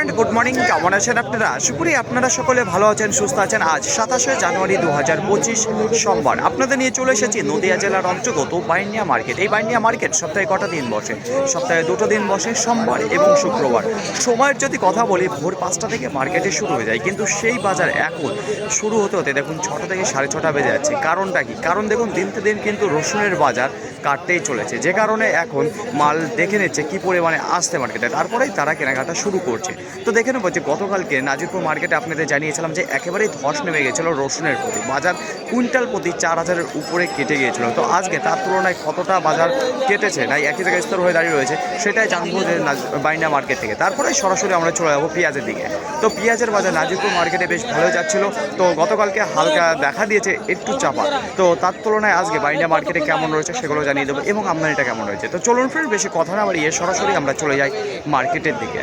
Friend good morning. কেমন আছেন আপনারা? আশা করি আপনারা সকলে ভালো আছেন, সুস্থ আছেন। আজ সাতাশে জানুয়ারি দু হাজার পঁচিশ সোমবার। আপনাদের নিয়ে চলে এসেছি নদিয়া জেলার অন্তর্গত বাইনিয়া মার্কেট। এই বাইনিয়া মার্কেট সপ্তাহে কটা দিন বসে? সপ্তাহে দুটো দিন বসে সোমবার এবং শুক্রবার। সময়ের যদি কথা বলি, ভোর পাঁচটা থেকে মার্কেটে শুরু হয়ে যায়। কিন্তু সেই বাজার এখন শুরু হতে হতে দেখুন, ছটা থেকে সাড়ে ছটা বেজে যাচ্ছে। কারণটা কি? কারণ দেখুন, দিনতে দিন কিন্তু রসুনের বাজার কাটতেই চলেছে। যে কারণে এখন মাল দেখে নিচ্ছে কী পরিমাণে আসছে মার্কেটে তারপরেই তারা কেনাকাটা শুরু করছে। তো দেখে নেব যে গতকালকে নাজিরপুর মার্কেটে আপনাদের জানিয়েছিলাম যে একেবারেই ধস নেমে গেছিল রসুনের প্রতি। বাজার কুইন্টাল প্রতি চার হাজারের উপরে কেটে গিয়েছিল। তো আজকে তার তুলনায় কতটা বাজার কেটেছে না একই জায়গায় স্তর হয়ে দাঁড়িয়ে রয়েছে, সেটাই জানব যে বাইনা মার্কেট থেকে। তারপরে সরাসরি আমরা চলে যাব পেঁয়াজের দিকে। তো পেঁয়াজের বাজার নাজিরপুর মার্কেটে বেশ ভালো যাচ্ছিল। তো গতকালকে হালকা দেখা দিয়েছে একটু চাপা। তো তার তুলনায় আজকে বাইনা মার্কেটে কেমন রয়েছে সেগুলো জানিয়ে দেবো। এবং আমদানিটা কেমন হয়েছে? তো চলুন ফ্রেন্ড বেশি কথা না বাড়িয়ে সরাসরি আমরা চলে যাই মার্কেটের দিকে।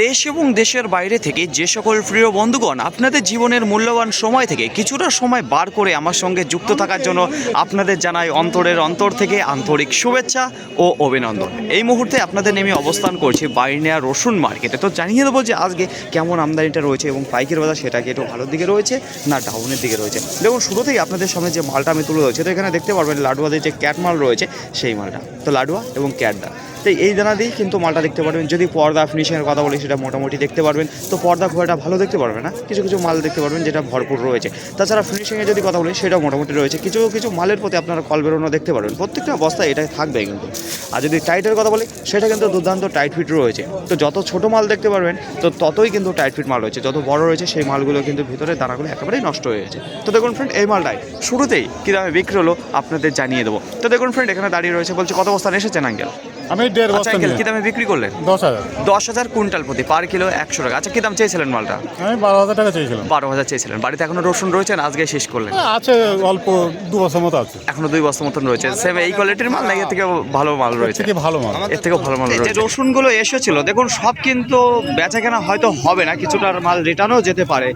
দেশ এবং দেশের বাইরে থেকে যে সকল প্রিয় বন্ধুগণ আপনাদের জীবনের মূল্যবান সময় থেকে কিছুটা সময় বার করে আমার সঙ্গে যুক্ত থাকার জন্য আপনাদের জানাই অন্তরের অন্তর থেকে আন্তরিক শুভেচ্ছা ও অভিনন্দন। এই মুহূর্তে আপনাদের নেমে অবস্থান করছি বাইনিয়া রসুন মার্কেটে। তো জানিয়ে দেবো যে আজকে কেমন আমদানিটা রয়েছে এবং পাইকের বাজার সেটা কি একটু ভালোর দিকে রয়েছে না ডাউনের দিকে রয়েছে? দেখুন, শুরুতেই আপনাদের সামনে যে মালটা আমি তুলে ধরছি, তো এখানে দেখতে পারবেন লাডুয়াদের যে ক্যাট মাল রয়েছে সেই মালটা। তো লাডুয়া এবং ক্যাটদা। তো এই দানা দিয়েই কিন্তু মালটা দেখতে পারবেন। যদি পর্দা ফিনিশিংয়ের কথা বলি, সেটা মোটামুটি দেখতে পারবেন। তো পর্দা খুব একটা ভালো দেখতে পারবে না। কিছু কিছু মাল দেখতে পারবেন যেটা ভরপুর রয়েছে। তাছাড়া ফিনিশিংয়ে যদি কথা বলি, সেটাও মোটামুটি রয়েছে। কিছু কিছু মালের প্রতি আপনারা কল বেরোনো দেখতে পারবেন। প্রত্যেকটা অবস্থায় এটাই থাকবে কিন্তু। আর যদি টাইটের কথা বলি, সেটা কিন্তু দুর্দান্ত টাইট ফিট রয়েছে। তো যত ছোট মাল দেখতে পারবেন, তো ততই কিন্তু টাইট ফিট মাল রয়েছে। যত বড় রয়েছে, সেই মালগুলো কিন্তু ভিতরে দানাগুলো একেবারেই নষ্ট হয়ে গেছে তো দেখুন ফ্রেন্ড এই মালটাই শুরুতেই কী দামে বিক্রি হলো, আপনাদের জানিয়ে দেবো। তো দেখুন ফ্রেন্ড এখানে দাঁড়িয়ে রয়েছে বলছে, কত বস্তা এসেছেন আঙ্কেল আমি দেড় আচ্ছা বস্তা আঙ্কেল নিয়ে কী দামে বিক্রি করলেন? দশ হাজার। দশ হাজার কুইন্টাল প্রতি পার কিলো একশো টাকা। আচ্ছা কী দাম চেয়েছিলেন মালটা? আমি বারো হাজার টাকা চেয়েছিলাম। বারো হাজার চেয়েছিলেন। বাড়িতে এখনও রসুন রয়েছে না আজকে শেষ করলেন? আছে অল্প দু বছর মতো আছে। এখনও দুই বস্তা মতন রয়েছে। সেম এই কোয়ালিটির মাল না এর থেকে ভালো মাল রয়েছে? থেকে ভালো মাল। এর থেকেও ভালো মাল রয়েছে। রসুনগুলো এসেছিল দেখুন সব কিন্তু বেচা কেনা হয়তো হবে না কিছুটা মাল রিটার্নও যেতে পারে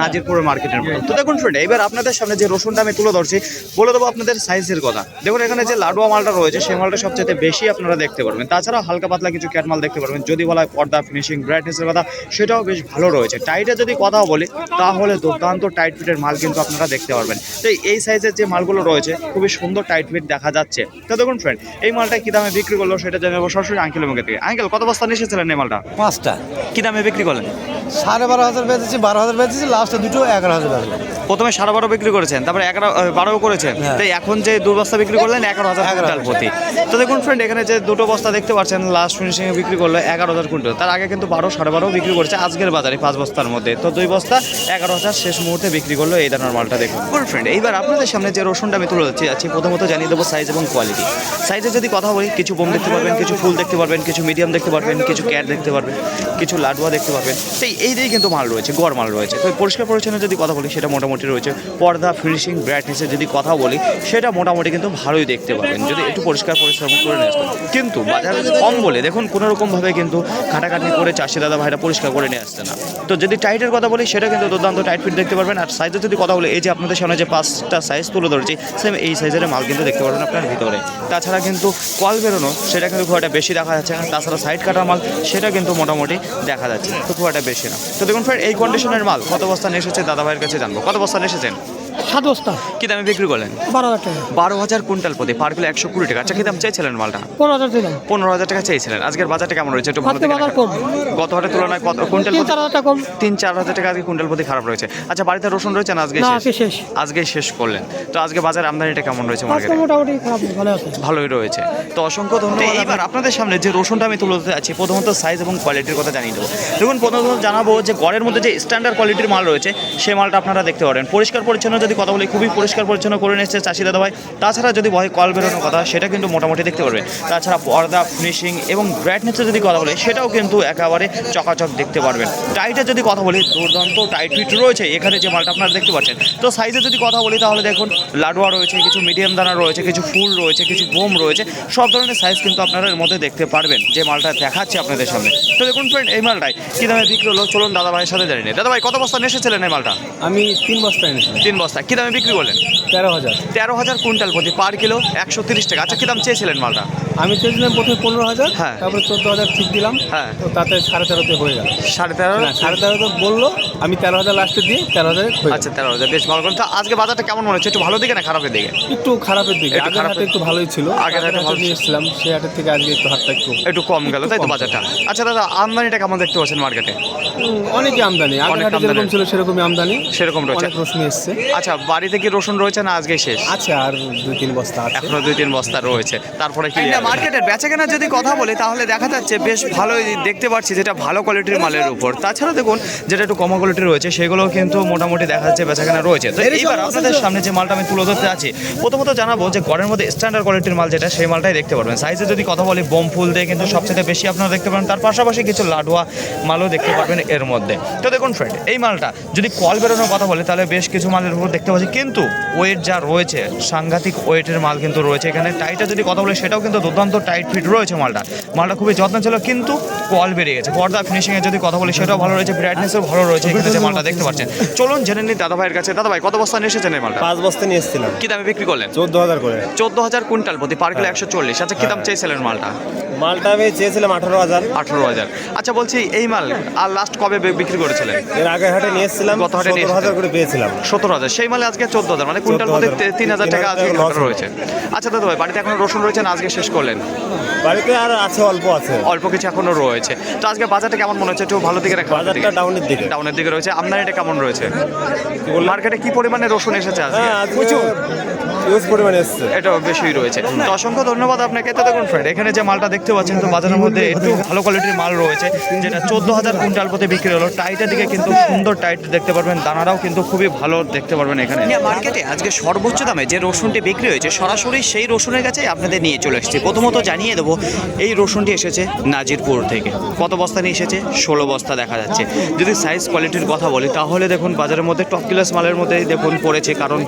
নাজিরপুরের মার্কেটের মতো। তো দেখুন ফ্রেন্ড এবার আপনাদের সামনে যে রসুনটা আমি তুলে ধরছি বলে দেবো আপনাদের সাইজের কথা। দেখুন এখানে যে লাডুয়া মালটা রয়েছে সেই মালটা সবচেয়ে বেশি আপনারা দেখতে পারবেন। তাছাড়া হালকা পাতলা কিছু ক্যাট মাল দেখতে পারবেন যদি বলা হয় পর্দা ফিনিশিং ব্রাইটনেসের কথা সেটাও বেশ ভালো রয়েছে। টাইটে যদি কথা বলি তাহলে দুর্দান্ত টাইট ফিটের মাল কিন্তু আপনারা দেখতে পারবেন। তো এই সাইজের যে মালগুলো রয়েছে খুবই সুন্দর টাইট ফিট দেখা যাচ্ছে। তো দেখুন ফ্রেন্ড এই মালটা কী দামে বিক্রি করল সেটা জানাব সরাসরি আঙ্কেলের মুখে থেকে আঙ্কেল কত বস্তা নিয়ে এসেছিলেন এই মালটা? পাঁচটা। কী দামে বিক্রি করলেন? সাড়ে বারো হাজার বেচেছি বারো হাজার বেচেছি লাস্টে দুটো এগারো হাজার প্রথমে সাড়ে বারো বিক্রি করেছেন তারপরে এগারো বারো করেছেন। হ্যাঁ। তাই এখন যে দু বস্তা বিক্রি করলেন এগারো হাজার প্রতি। তো দেখুন ফ্রেন্ড এখানে যে দুটো বস্তা দেখতে পাচ্ছেন লাস্ট ফিনিশিংয়ে বিক্রি করল এগারো হাজার কুইন্টাল। তার আগে কিন্তু বারো, সাড়ে বারো বিক্রি করেছে আজকের বাজারে পাঁচ বস্তার মধ্যে। তো দুই বস্তা, এগারো হাজার, শেষ মুহূর্তে বিক্রি করল এই দানার মালটা দেখুন। ফ্রেন্ড এইবার আপনাদের সামনে যে রসুনটা আমি তুলে যাচ্ছি আছি প্রথমত জানিয়ে দেবো সাইজ এবং কোয়ালিটি সাইজে যদি কথা বলি, কিছু বোম দেখতে পারবেন, কিছু ফুল দেখতে পারবেন, কিছু মিডিয়াম দেখতে পারবেন, কিছু ক্যাট দেখতে পারবেন, কিছু লাডুয়া দেখতে পারবেন। তো এই দিয়ে কিন্তু মাল রয়েছে, গড় মাল রয়েছে। তো পরিষ্কার পরিচ্ছন্ন যদি কথা বলি, সেটা মোটামুটি রয়েছে। পর্দা ফিনিশিং ব্রাইটনেসের যদি কথা বলি, সেটা মোটামুটি কিন্তু ভালোই দেখতে পাবেন। যদি একটু পরিষ্কার পরিশ্রম করে নিয়ে আসতেন কিন্তু বাজারে কম বলে, দেখুন কোনো রকমভাবে কিন্তু কাটাকাটি করে চাষি দাদা ভাইরা পরিষ্কার করে নিয়ে আসছে না। তো যদি টাইটের কথা বলি, সেটা কিন্তু দুর্দান্ত টাইট ফিট দেখতে পারবেন। আর সাইজের যদি কথা বলি, এই যে আপনাদের সামনে যে পাঁচটা সাইজ তুলে ধরেছি সেম এই সাইজের মাল কিন্তু দেখতে পারবেন আপনার ভিতরে। তাছাড়া কিন্তু কল বেরোনো, সেটা কিন্তু খুব একটা বেশি দেখা যাচ্ছে না। তাছাড়া সাইড কাটা মাল, সেটা কিন্তু মোটামুটি দেখা যাচ্ছে, তো খুব একটা বেশি না। তো দেখুন ফ্রেন্ড এই কন্ডিশনের মাল কত বস্তা নিয়ে এসেছে, দাদা ভাইয়ের কাছে জানব। কত বস্তা নিয়ে এসেছেন? সাত বস্তা কি দামে বিক্রি করলেন? বারো হাজার টাকা। বারো হাজার কুইন্টাল প্রতি পার কিলো একশো কুড়ি টাকা। আচ্ছা কি দাম চাইছিলেন মালটা? পনেরো হাজার দিলাম পনেরো হাজার টাকা চাইছিলেন। আজকের বাজারটা কেমন রয়েছে একটু ভালো বাজার কম। গত হাটের তুলনায় কত কুইন্টাল তিন চার হাজার টাকা কম। তিন চার হাজার টাকা আজকে কুইন্টাল প্রতি খারাপ রয়েছে। আচ্ছা বাড়িতে রসুন রয়েছে না আজকে শেষ? আজকে শেষ। করলেন। তো আজকে বাজার আমদানিটা কেমন রয়েছে মার্কেটে মোটামুটি খারাপ ভালো আছে। ভালোই রয়েছে। তো অসংখ্য ধন্যবাদ। এইবার আপনাদের সামনে যে রসুনটা আমি তুলে ধরতে আছি প্রথমত সাইজ এবং কোয়ালিটির কথা জানিয়ে দেবো। দেখুন প্রথমত জানাব যে গড়ের মধ্যে যে স্ট্যান্ডার্ড কোয়ালিটির মাল রয়েছে সেই মালটা আপনারা দেখতে পারেন। পরিষ্কার পরিচ্ছন্ন যদি কথা বলি খুবই পরিষ্কার পরিচ্ছন্ন করে নিচ্ছে চাষি দাদা ভাই তাছাড়া যদি ভয় কল বেরোনোর কথা সেটা কিন্তু মোটামুটি দেখতে পারবে। তাছাড়া পর্দা ফিনিশিং এবং ব্রাইটনেসের যদি কথা বলি সেটাও কিন্তু একেবারে চকাচক দেখতে পারবেন। টাইটের যদি কথা বলি দুর্দান্ত টাইট ফিট রয়েছে। এখানে যে মালটা আপনারা দেখতে পাচ্ছেন। তো সাইজে যদি কথা বলি তাহলে দেখুন লাডুয়া রয়েছে কিছু মিডিয়াম দানা রয়েছে কিছু ফুল রয়েছে কিছু বোম রয়েছে। সব ধরনের সাইজ কিন্তু আপনারা এর মধ্যে দেখতে পারবেন যে মালটা দেখাচ্ছে আপনাদের সামনে। তো দেখুন ফ্রেন্ড এই মালটাই কী দামে বিক্রি হলো? চলুন দাদা ভাইয়ের সাথে জানি দাদা ভাই কত বস্তা এসেছিলেন এই মালটা? আমি তিন বস্তা এনেছিলাম। তিন বস্তা। বস্তা কি দামে বিক্রি করলেন? তেরো হাজার। তেরো হাজার কুইন্টাল প্রতি পার কিলো একশো তিরিশ টাকা। আচ্ছা কি দাম চেয়েছিলেন মালটা? আমি চেয়েছিলাম প্রথমে পনেরো হাজার হ্যাঁ। তারপরে চোদ্দ হাজার ঠিক দিলাম। হ্যাঁ। তো তাতে সাড়ে তেরোতে হয়ে গেল। সাড়ে তেরো? না সাড়ে তেরোতে বলল আমি তেরো হাজার লাস্টে দিয়ে তেরো হাজার আচ্ছা তেরো হাজার বেশ ভালো। করেন তো আজকে বাজারটা কেমন মনে হচ্ছে? একটু ভালো দিকে না খারাপের দিকে? একটু খারাপের দিকে। একটু আগের হাটে একটু ভালোই ছিল। আগের হাটে ভালো নিয়ে এসেছিলাম সেই হাটের থেকে আজকে একটু হাতটা একটু একটু কম গেল তাই তো বাজারটা? আচ্ছা দাদা আমদানিটা কেমন দেখতে পাচ্ছেন মার্কেটে অনেকই আমদানি। আগের হাটে যেরকম। ছিল সেরকমই আমদানি। সেরকম রয়েছে অনেক রসুন এসছে। আচ্ছা বাড়িতে কি রসুন রয়েছে না আজকে শেষ? আচ্ছা আর দুই তিন বস্তা আছে। এখনও দুই তিন বস্তা রয়েছে। তারপরে কি মার্কেটের বেচা কেনার যদি কথা বলি তাহলে দেখা যাচ্ছে বেশ ভালোই দেখতে পাচ্ছি যেটা ভালো কোয়ালিটির মালের উপর। তাছাড়া দেখুন যেটা একটু কম কোয়ালিটির রয়েছে সেগুলো কিন্তু মোটামুটি দেখা যাচ্ছে বেচা কেনা রয়েছে। তো এইবার আপনাদের সামনে যে মালটা আমি তুলে ধরতে আছি প্রথমত জানাব যে ঘরের মধ্যে স্ট্যান্ডার্ড কোয়ালিটির মাল যেটা সেই মালটাই দেখতে পারবেন। সাইজে যদি কথা বলি বোম ফুল দিয়ে কিন্তু সবচেয়ে বেশি আপনারা দেখতে পারেন। তার পাশাপাশি কিছু লাডুয়া মালও দেখতে পারবেন এর মধ্যে। তো দেখুন ফ্রেন্ড এই মালটা যদি কল বেরোনোর কথা বলে তাহলে বেশ কিছু মালের উপর দেখতে পাচ্ছি কিন্তু ওয়েট যা রয়েছে সাংঘাতিক ওয়েটের মাল কিন্তু রয়েছে। এখানে টাইটা যদি কথা বলি সেটাও কিন্তু দুর্দান্ত টাইট ফিট রয়েছে মালটা। মালটা খুবই যত্ন ছিল কিন্তু কল বেরিয়ে গেছে। পর্দা ফিনিশিংয়ে যদি কথা বলি সেটাও ভালো রয়েছে ব্রাইটনেসও ভালো রয়েছে এখানে যে মালটা দেখতে পাচ্ছেন। চলুন জেনে নিই দাদা ভাইয়ের কাছে। দাদা ভাই কত বস্তা নিয়ে এসেছেন এই মালটা? পাঁচ বস্তা নিয়ে এসেছিলাম। কি দামে বিক্রি করলেন? চোদ্দ হাজার করে। চোদ্দ হাজার কুইন্টাল প্রতি পার কিলো একশো চল্লিশ। আচ্ছা কি দাম চেয়েছিলেন মালটা? মালটা আমি চেয়েছিলাম আঠারো হাজার আঠারো হাজার আচ্ছা বলছি এই মাল আর লাস্ট কবে বিক্রি করেছিলেন? এর আগের হাটে নিয়ে এসেছিলাম গত হাটে নিয়ে সতেরো হাজার করে পেয়েছিলাম। সত্তর হাজার সেই মালে আজকে চোদ্দ হাজার মানে কুইন্টাল মধ্যে তিন হাজার টাকা আজকে ঘাটা রয়েছে। আচ্ছা দাদা ভাই বাড়িতে এখনও রসুন রয়েছে না আজকে শেষ করলেন? বাড়িতে আর আছে অল্প আছে। অল্প কিছু এখনও রয়েছে। তো আজকে বাজারটা কেমন মনে হচ্ছে? একটু ভালো দিকে রাখা বাজারটা ডাউনের দিকে। ডাউনের দিকে রয়েছে। আমদানিটা কেমন রয়েছে? মার্কেটে কি পরিমাণে রসুন এসেছে আজকে? হ্যাঁ আজকে ইউজ পরিমাণে এসছে। এটা বেশিই রয়েছে। তো অসংখ্য ধন্যবাদ আপনাকে। তো দেখুন ফ্রেন্ড এখানে যে মালটা দেখতে পাচ্ছেন তো বাজারের মধ্যে একটু ভালো কোয়ালিটির মাল রয়েছে যেটা চোদ্দ হাজার কুইন্টাল প্রতি বিক্রি হলো। টাইটের দিকে কিন্তু সুন্দর টাইট দেখতে পারবেন দানারাও কিন্তু খুবই ভালো দেখতে পারবেন এখানে। মার্কেটে আজকে সর্বোচ্চ দামে যে রসুনটি বিক্রি হয়েছে সরাসরি সেই রসুনের কাছে আপনাদের নিয়ে চলে এসেছি। প্রথমত জানিয়ে দেবো এই রসুনটি এসেছে নাজিরপুর থেকে। কত বস্তা নিয়ে এসেছে? ষোলো বস্তা দেখা যাচ্ছে। যদি সাইজ কোয়ালিটির কথা বলি তাহলে দেখুন বাজারের মধ্যে টপ ক্লাস মালের মধ্যেই দেখুন পড়েছে কারণ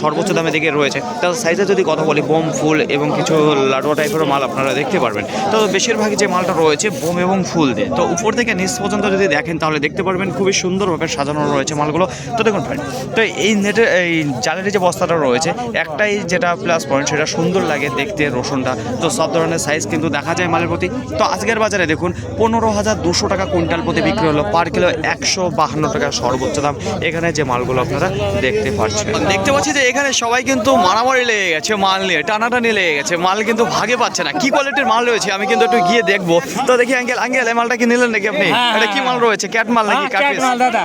সর্বোচ্চ দামে দিকে রয়েছে। তো সাইজে যদি কথা বলি, বোম, ফুল এবং কিছু লাডুয়া টাইপের মাল আপনারা দেখতে পারবেন। তো বেশিরভাগই যে মালটা রয়েছে, বোম এবং ফুল দিয়ে। তো উপর থেকে নিচ পর্যন্ত যদি দেখেন, তাহলে দেখতে পারবেন খুবই সুন্দরভাবে সাজানো রয়েছে মালগুলো। তো দেখুন ফ্রেন্ড তো এই নেটের এই জালের যে বস্তাটা রয়েছে, একটাই যেটা প্লাস পয়েন্ট সেটা সুন্দর লাগে দেখতে রসুনটা। তো সব ধরনের সাইজ কিন্তু দেখা যায় মালের প্রতি। তো আজকের বাজারে দেখুন, পনেরো হাজার দুশো টাকা কুইন্টাল প্রতি বিক্রি হলো। পার কিলো একশো বাহান্ন টাকা সর্বোচ্চ দাম। এখানে যে মালগুলো আপনারা দেখতে পাচ্ছেন। দেখতে পাচ্ছি যে এখানে সবাই কিন্তু মারামারি লেগে গেছে মাল নিয়ে টানাটানি লেগে গেছে মাল কিন্তু ভাগে পাচ্ছে না। কি কোয়ালিটির মাল রয়েছে আমি কিন্তু একটু গিয়ে দেখব। তো দেখি আঙ্কেল আঙ্কেল এই মালটা কি নিলেন নাকি আপনি? এটা কি মাল রয়েছে? ক্যাট মাল নাকি? কাট পিস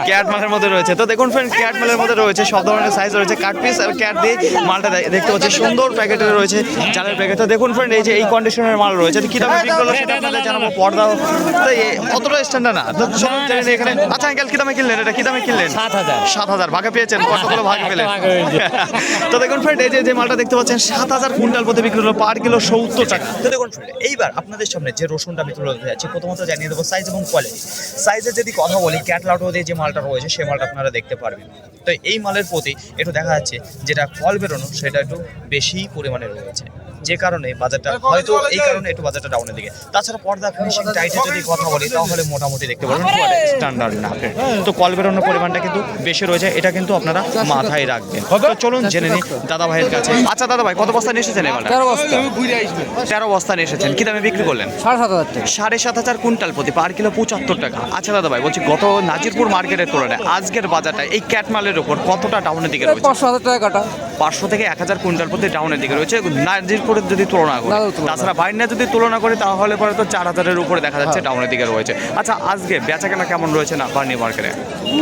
ক্যাট মালের মধ্যে রয়েছে। তো দেখুন ফ্রেন্ড ক্যাট মালের মধ্যে রয়েছে সব ধরনের সাইজ রয়েছে। কাট পিস আর ক্যাট দিয়ে মালটা দেখতে পাচ্ছি সুন্দর প্যাকেটে রয়েছে চালের প্যাকেট তো দেখুন ফ্রেন্ড এই যে এই কন্ডিশনের মাল রয়েছে কি দামে বিক্রি হলো সেটা আপনাদের জানাব পর্দা তো অতটা স্ট্যান্ডার্ড না তো এখানে আচ্ছা আঙ্কেল কি দামে কিনলেন এটা? কি দামে কিনলেন? সাত হাজার। সাত হাজার ভাগে পেয়েছেন কতগুলো ভাগে পেলেন? তো দেখুন ফ্রেন্ড এই যে যে মালটা দেখতে পাচ্ছেন, সাত হাজার কুইন্টাল প্রতি বিক্রি হলো পার কিলো সত্তর টাকা। তো দেখুন, এইবার আপনাদের সামনে যে রসুনটা আমি তুলে ধরতে প্রথমত জানিয়ে দেবো সাইজ এবং কোয়ালিটি সাইজের যদি কথা বলি ক্যাটলাউটো দিয়ে যে মালটা রয়েছে সেই মালটা আপনারা দেখতে পারবেন। তো এই মালের প্রতি একটু দেখা যাচ্ছে, যেটা ফল বেরোনো, সেটা একটু বেশি পরিমাণে রয়েছে। যে কারণে বাজারটা হয়তো এই কারণে একটু বাজারটা ডাউনের দিকে। তাছাড়া পর্দা ফিনিশিং টাইটের যদি কথা বলি তাহলে মোটামুটি দেখতে পারবেন। স্ট্যান্ডার্ড না। তো কল বেরোনোর পরিমাণটা কিন্তু বেশি রয়েছে এটা কিন্তু আপনারা মাথায় রাখবেন। তো চলুন জেনে নিই দাদা ভাইয়ের কাছে। আচ্ছা দাদা ভাই কত বস্তা নিয়ে এসেছেন এবার তেরো বস্তা। তেরো বস্তা নিয়ে এসেছেন। কি দামে বিক্রি করলেন? সাড়ে সাত হাজার টাকা। সাড়ে সাত হাজার কুইন্টাল প্রতি পার কিলো পঁচাত্তর টাকা। আচ্ছা দাদা ভাই বলছি গত নাজিরপুর মার্কেটের তুলনায় আজকের বাজারটা এই ক্যাটমালের উপর কতটা ডাউনের দিকে রয়েছে? পাঁচশো হাজার টাকা কাটা। পাঁচশো থেকে এক হাজার কুইন্টাল প্রতি ডাউনের দিকে রয়েছে। নাজিরপুরের যদি তুলনা করি। তাছাড়া বাইনা যদি তুলনা করি তাহলে পরে তো চার হাজারের উপরে দেখা যাচ্ছে ডাউনের দিকে রয়েছে। আচ্ছা আজকে বেচা কেনা কেমন রয়েছে না বার্নি মার্কেটে?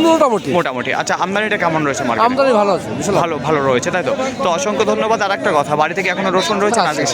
মোটামুটি। মোটামুটি। আচ্ছা আমদানিটা কেমন রয়েছে মার্কেটে? আমদানি ভালো আছে ভালো ভালো রয়েছে তাই তো? তো অসংখ্য ধন্যবাদ আর একটা কথা। বাড়ি থেকে এখনও রসুন রয়েছে না আজকে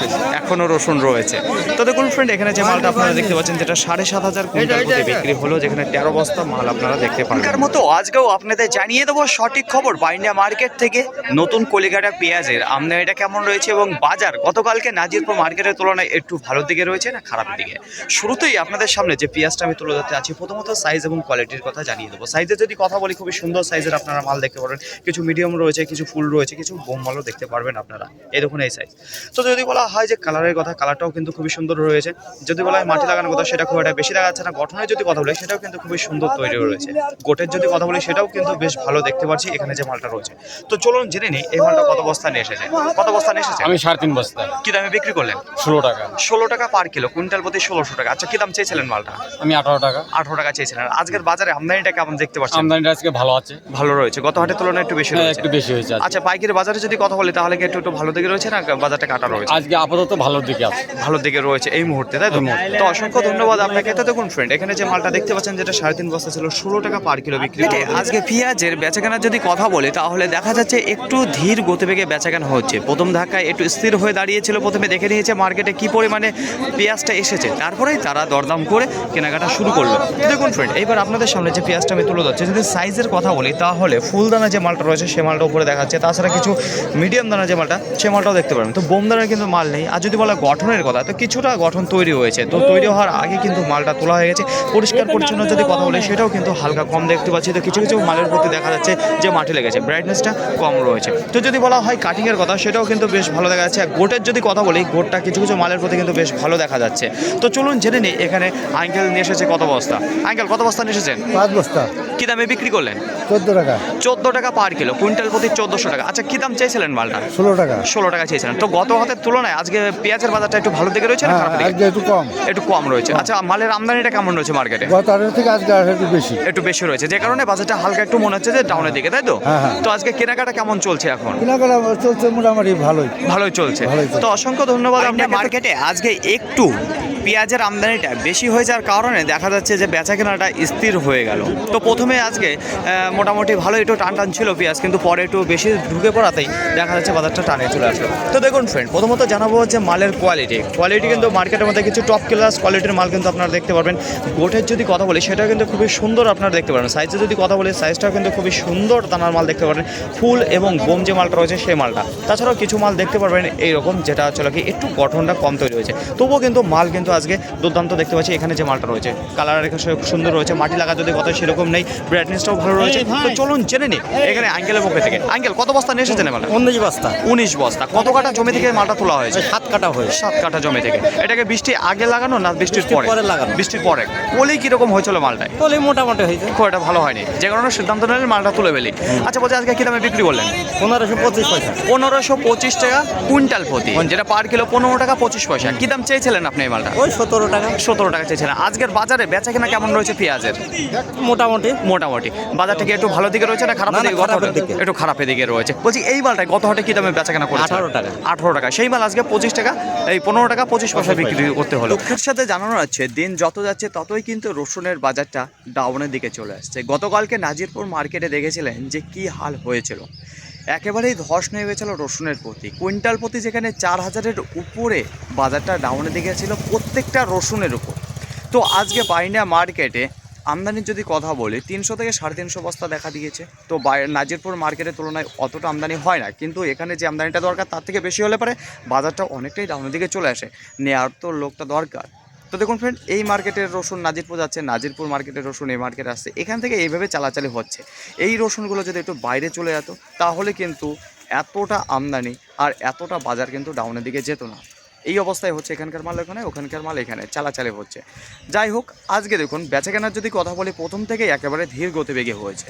এখনও রসুন রয়েছে। তো দেখুন ফ্রেন্ড এখানে যে মালটা আপনারা দেখতে পাচ্ছেন যেটা সাড়ে সাত হাজার কুইন্টাল প্রতি বিক্রি হলো যেখানে তেরো বস্তা মাল আপনারা দেখতে পাবেন মতো আজকেও আপনাদের জানিয়ে দেবো সঠিক খবর। বাইন্ডিয়া মার্কেট থেকে নতুন কলিকা কাটা পেঁয়াজের। আমদানিটা কেমন রয়েছে এবং বাজার? গতকালকে নাজিরপুর মার্কেটের তুলনায় একটু ভালো দিকে রয়েছে না খারাপ দিকে? শুরুতেই আপনাদের সামনে যে পেঁয়াজটা আমি তুলে ধরতে আছি প্রথমত সাইজ এবং কোয়ালিটির কথা জানিয়ে দেবো। সাইজের যদি কথা বলি, খুবই সুন্দর সাইজের আপনারা মাল দেখতে পারবেন। কিছু মিডিয়াম রয়েছে, কিছু ফুল রয়েছে, কিছু বোম মালও দেখতে পারবেন আপনারা। এই দেখুন এই সাইজ তো যদি বলা হয় যে কালারের কথা কালারটাও কিন্তু খুবই সুন্দর রয়েছে। যদি বলা হয় মাটি লাগানোর কথা, সেটা খুব একটা বেশি দেখা যাচ্ছে না। গঠনের যদি কথা বলি, সেটাও কিন্তু খুবই সুন্দর তৈরি রয়েছে। গোটের যদি কথা বলি, সেটাও কিন্তু বেশ ভালো দেখতে পাচ্ছি এখানে যে মালটা রয়েছে। তো চলুন জেনে নিই, এই মালটা কত বস্তা নিয়ে এসেছে কত বস্তা নিয়ে এসেছে আমি সাড়ে তিন বস্তা। কি দামে বিক্রি করলেন? ষোলো টাকা। ষোলো টাকা পার কিলো কুইন্টাল প্রতি ষোলোশো টাকা। আচ্ছা কি দাম চেয়েছিলেন মালটা? আমি আঠারো টাকা। আঠারো টাকা চেয়েছিলেন। আজকের বাজারে আমদানিটা কেমন দেখতে পাচ্ছেন? আমদানিটা আজকে ভালো আছে। ভালো রয়েছে। গত হাটের তুলনায় একটু বেশি হ্যাঁ, রয়েছে। একটু বেশি হয়েছে আচ্ছা পাইকারি বাজারে যদি কথা বলি তাহলে কি একটু একটু ভালো দিকে রয়েছে না বাজারটা কাটা রয়েছে? আজকে আপাতত ভালোর দিকে আছে। ভালো দিকে রয়েছে এই মুহূর্তে তাই তো? তো অসংখ্য ধন্যবাদ আপনাকে। তো দেখুন ফ্রেন্ড এখানে যে মালটা দেখতে পাচ্ছেন যেটা সাড়ে তিন বস্তা ছিল ষোলো টাকা পার কিলো বিক্রি করে আজকে পেঁয়াজের বেচাকেনার যদি কথা বলি তাহলে দেখা যাচ্ছে একটু ধীর গতিবেগে বেচাকেনা হচ্ছে। প্রথম ধাক্কায় একটু স্থির হয়ে দাঁড়িয়েছিল প্রথমে, দেখে নিয়েছে মার্কেটে কি পরিমাণে পেঁয়াজটা এসেছে। তারপরেই তারা দরদাম করে কেনাকাটা শুরু করল। দেখুন ফ্রেন্ড এবার আপনাদের সামনে যে পেঁয়াজটা আমি তুলে ধরছি, যদি সাইজের কথা বলি, তাহলে ফুলদানা যে মালটা রয়েছে, সে মালটা উপরে দেখাচ্ছে। তাছাড়া কিছু মিডিয়াম দানা যে মালটা, সে মালটাও দেখতে পারেন। তো বোম দানার কিন্তু মাল নেই। আর যদি বলা গঠনের কথা, তো কিছুটা গঠন তৈরি হয়েছে। তো তৈরি হওয়ার আগে কিন্তু মালটা তোলা হয়ে গেছে। পরিষ্কার পরিচ্ছন্ন যদি কথা বলি, সেটাও কিন্তু হালকা কম দেখতে পাচ্ছি। তো কিছু কিছু মালের প্রতি দেখা যাচ্ছে যে মাটি লেগেছে। ব্রাইটনেসটা কম রয়েছে। তো যদি বলা হয় কাটিংয়ের কথা সেটাও কিন্তু বেশ ভালো দেখা যাচ্ছে। গোটের যদি কথা বলি গোটটা কিছু কিছু মালের প্রতি কিন্তু বেশ ভালো দেখা যাচ্ছে। তো চলুন জেনে নিই এখানে আঙ্কেল নিয়ে এসেছে কত বস্তা? আঙ্কেল কত বস্তা নিয়ে এসেছেন? পাঁচ বস্তা। কি দামে বিক্রি করলেন? চোদ্দ টাকা। চোদ্দ টাকা পার কিলো কুইন্টাল প্রতি চোদ্দোশো টাকা। আচ্ছা কি দাম চেয়েছিলেন মালটা? ষোলো টাকা। ষোলো টাকা চেয়েছিলেন তো গত হাতের তুলনায় আজকে পেঁয়াজের বাজারটা একটু ভালো দিকে রয়েছে হ্যাঁ একটু কম। একটু কম রয়েছে। আচ্ছা মালের আমদানিটা কেমন রয়েছে মার্কেটে গত থেকে আজকে একটু বেশি। একটু বেশি রয়েছে। যে কারণে বাজারটা হালকা একটু মনে হচ্ছে যে ডাউনের দিকে তাই তো? হ্যাঁ, হ্যাঁ। তো আজকে কেনাকাটা কেমন চলছে এখন? কেনাকাটা চলছে মোটামুটি ভালোই। ভালোই চলছে। তো অসংখ্য ধন্যবাদ আপনার মার্কেটে আজকে একটু পেঁয়াজের আমদানিটা বেশি হয়ে যাওয়ার কারণে দেখা যাচ্ছে যে বেচা কেনাটা স্থির হয়ে গেল। তো প্রথমে আজকে মোটামুটি ভালো একটু টান টান ছিল পেঁয়াজ, কিন্তু পরে একটু বেশি ঢুকে পড়াতেই দেখা যাচ্ছে বাজারটা টানে চলে আসলো। তো দেখুন ফ্রেন্ড প্রথমত জানাব হচ্ছে মালের কোয়ালিটি কোয়ালিটি কিন্তু মার্কেটের মধ্যে কিছু টপ ক্লাস কোয়ালিটির মাল কিন্তু আপনারা দেখতে পারবেন। গোটের যদি কথা বলি সেটা কিন্তু খুবই সুন্দর আপনারা দেখতে পারবেন। সাইজে যদি কথা বলি সাইজটাও কিন্তু খুবই সুন্দর দানার মাল দেখতে পারবেন। ফুল এবং বোম যে মালটা রয়েছে, সেই মালটা। তাছাড়াও কিছু মাল দেখতে পারবেন এইরকম, যেটা চলে কি, একটু গঠনটা কম তৈরি হয়েছে। তবুও কিন্তু মাল কিন্তু আজকে দুর্দান্ত দেখতে পাচ্ছি এখানে যে মালটা রয়েছে। কালার সুন্দর রয়েছে মাটি লাগা যদি কথা সেরকম নেই ব্রাইটনেসটাও ভালো রয়েছে। তো চলুন জেনে নিই এখানে আঙ্কেলের পক্ষে থেকে। আঙ্কেল কত বস্তা নিয়ে এসেছেন মালটা উনিশ বস্তা। উনিশ বস্তা। কত কাটা জমি থেকে মালটা তোলা হয়েছে? সাত কাটা হয়ে সাত কাঠা জমি থেকে। এটাকে বৃষ্টি আগে লাগানো না বৃষ্টির পরে? লাগানো। বৃষ্টির পরে। কলি কীরকম হয়েছিল মালটায়? তোলে মোটামুটি হয়েছে। খুব একটা ভালো হয়নি। যে কারণে সিদ্ধান্ত নিলেন মালটা তুলে ফেলি। আচ্ছা বলছি আজকে কি দামে বিক্রি করলেন? পনেরোশো পঁচিশ পয়সা। পনেরোশো পঁচিশ টাকা কুইন্টাল প্রতি। যেটা পার কিলো পনেরো টাকা পঁচিশ পয়সা। কি দাম চেয়েছিলেন আপনি এই মালটা? ওই সতেরো টাকা। সতেরো টাকা চেয়েছিলেন আজকের বাজারে বেচা কিনা কেমন রয়েছে পেঁয়াজের? মোটামুটি। মোটামুটি। বাজার থেকে একটু ভালো দিকে রয়েছে না না, দিকে। একটু খারাপের দিকে রয়েছে। বলছি এই মালটায় গত হাটে কি দামে বেচা কেনা করেছে 18 টাকা। আঠারো টাকা। সেই মাল আজকে পঁচিশ টাকা এই পনেরো টাকা পঁচিশ পয়সা বিক্রি করতে হলো। দুঃখের সাথে জানানো যাচ্ছে দিন যত যাচ্ছে ততই কিন্তু রসুনের বাজারটা ডাউনের দিকে চলে আসছে। গতকালকে নাজিরপুর মার্কেটে দেখেছিলেন যে কি হাল হয়েছিল। একেবারেই ধস নেমে গেছিল রসুনের প্রতি। কুইন্টাল প্রতি যেখানে চার হাজারের উপরে বাজারটা ডাউনের দিকে ছিল, প্রত্যেকটা রসুনের উপর। তো আজকে বাইনা মার্কেটে আমদানির যদি কথা বলি, তিনশো থেকে সাড়ে তিনশো বস্তা দেখা দিয়েছে। তো নাজিরপুর মার্কেটের তুলনায় অতটা আমদানি হয় না। কিন্তু এখানে যে আমদানিটা দরকার, তার থেকে বেশি হলে পারে বাজারটা অনেকটাই ডাউনের দিকে চলে আসে। নেওয়ার তো লোকটা দরকার। তো দেখুন ফ্রেন্ড এই মার্কেটের রসুন নাজিরপুর যাচ্ছে, নাজিরপুর মার্কেটের রসুন এই মার্কেটে আসছে। এখান থেকে এইভাবে চালাচালি হচ্ছে। এই রসুনগুলো যদি একটু বাইরে চলে যেত, তাহলে কিন্তু এতটা আমদানি আর এতটা বাজার কিন্তু ডাউনের দিকে যেত না। এই অবস্থায় হচ্ছে এখানকার মাল ওখানে ওখানকার মাল এখানে, চালাচালি হচ্ছে। যাই হোক, আজকে দেখুন বেচা কেনার যদি কথা বলি, প্রথম থেকেই একেবারে ধীর গতিবেগে হয়েছে।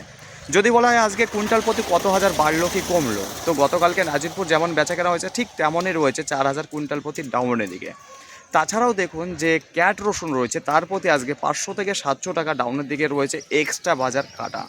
যদি বলা হয় আজকে কুইন্টাল প্রতি কত হাজার বাড়লো কি কমলো, তো গতকালকে নাজিরপুর যেমন বেচা কেনা হয়েছে, ঠিক তেমনই রয়েছে চার হাজার কুইন্টাল প্রতি ডাউনের দিকে। তাছাড়াও দেখুন যে ক্যাট রসুন রয়েছে, তার প্রতি আজকে পাঁচশো থেকে সাতশো টাকা ডাউনের দিকে রয়েছে এক্সট্রা বাজার কাটা।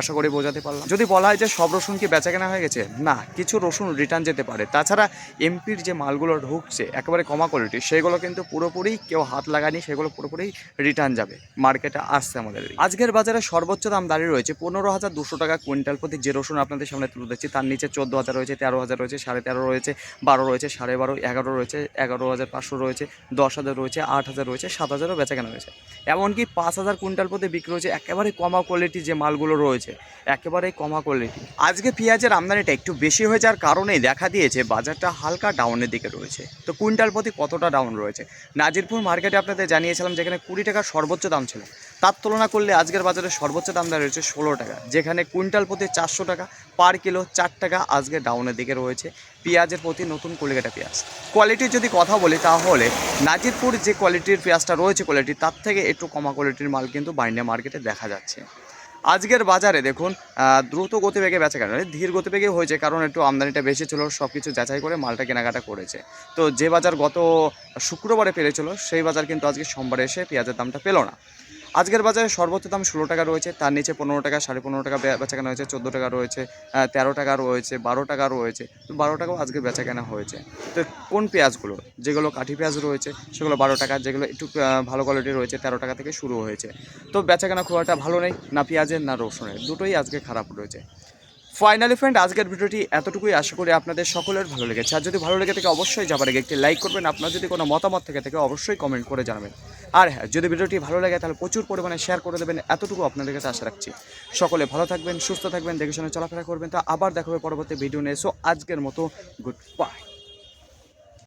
আশা করি বোঝাতে পারলাম। যদি বলা হয় যে সব রসুন কি বেচা কেনা হয়ে গেছে? না, কিছু রসুন রিটার্ন যেতে পারে। তাছাড়া এমপির যে মালগুলো ঢুকছে, একেবারে কমা কোয়ালিটি সেগুলো কিন্তু পুরোপুরি কেউ হাত লাগায়নি, সেগুলো পুরোপুরি রিটার্ন যাবে। মার্কেটে আসছে আমাদের আজকের বাজারে সর্বোচ্চ দাম দাঁড়িয়ে রয়েছে পনেরো হাজার দুশো টাকা কুইন্টাল প্রতি যে রসুন আপনাদের সামনে তুলে দিচ্ছি তার নিচে চোদ্দ হাজার রয়েছে, তেরো হাজার রয়েছে, সাড়ে তেরো রয়েছে, বারো রয়েছে, সাড়ে বারো, এগারো রয়েছে, এগারো হাজার পাঁচশো রয়েছে, দশ হাজার রয়েছে, আট হাজার রয়েছে, সাত হাজারও বেচা কেনা রয়েছে এমনকি পাঁচ হাজার কুইন্টাল প্রতি বিক্রি হয়েছে, একেবারে কমা কোয়ালিটি যে মালগুলো রয়েছে রয়েছে একেবারেই কমা কোয়ালিটি। আজকে পেঁয়াজের আমদানিটা একটু বেশি হয়ে যাওয়ার কারণেই দেখা দিয়েছে বাজারটা হালকা ডাউনের দিকে রয়েছে। তো কুইন্টাল প্রতি কতটা ডাউন রয়েছে? নাজিরপুর মার্কেটে আপনাদের জানিয়েছিলাম যেখানে কুড়ি টাকার সর্বোচ্চ দাম ছিল। তার তুলনা করলে আজকের বাজারে সর্বোচ্চ দাম দাঁড়িয়ে রয়েছে ষোলো টাকা, যেখানে কুইন্টাল প্রতি চারশো টাকা পার কিলো চার টাকা আজকে ডাউনের দিকে রয়েছে পেঁয়াজের প্রতি নতুন কলিকাটা পেঁয়াজ। কোয়ালিটির যদি কথা বলি তাহলে নাজিরপুর যে কোয়ালিটির পেঁয়াজটা রয়েছে কোয়ালিটি তার থেকে একটু কমা কোয়ালিটির মাল কিন্তু বাইন্ডিয়া মার্কেটে দেখা যাচ্ছে। আজকের বাজারে দেখুন দ্রুত গতিবেগে বেচা কেনা মানে ধীর গতিবেগে হয়েছে, কারণ একটু আমদানিটা বেশি ছিল সব কিছু যাচাই করে মালটা কেনাকাটা করেছে। তো যে বাজার গত শুক্রবারে পেরেছিল, সেই বাজার কিন্তু আজকে সোমবারে এসে পেঁয়াজের দামটা পেল না। আজকের বাজারে সর্বোচ্চ দাম ষোলো টাকা রয়েছে, তার নিচে পনেরো টাকা, সাড়ে পনেরো টাকা বে- বেচা কেনা হয়েছে, চোদ্দ টাকা রয়েছে তেরো টাকা রয়েছে, বারো টাকা রয়েছে, তো বারো টাকাও আজকে বেচা কেনা হয়েছে। তো কোন পেঁয়াজগুলো? যেগুলো কাঠি পেঁয়াজ রয়েছে, সেগুলো বারো টাকা, যেগুলো একটু ভালো কোয়ালিটি রয়েছে, তেরো টাকা থেকে শুরু হয়েছে। তো বেচা কেনা খুব একটা ভালো নেই, না পেঁয়াজের, না রসুনের, দুটোই আজকে খারাপ রয়েছে। ফাইনালি ফ্রেন্ড আজকের ভিডিওটি এতটুকুই, আশা করি আপনাদের সকলের ভালো লেগেছে। আর যদি ভালো লেগে থাকে, অবশ্যই যাবার আগে একটি লাইক করবেন। আপনার যদি কোনো মতামত থেকে থাকে, অবশ্যই কমেন্ট করে জানাবেন। আর হ্যাঁ যদি ভিডিওটি ভালো লাগে, তাহলে প্রচুর পরিমাণে শেয়ার করে দেবেন। এতটুকু আপনাদের কাছে আশা রাখছি। সকলে ভালো থাকবেন, সুস্থ থাকবেন, দেখে শুনে চলাফেরা করবেন। তা আবার দেখাবে পরবর্তী ভিডিও নিয়ে। সো আজকের মতো গুড বাই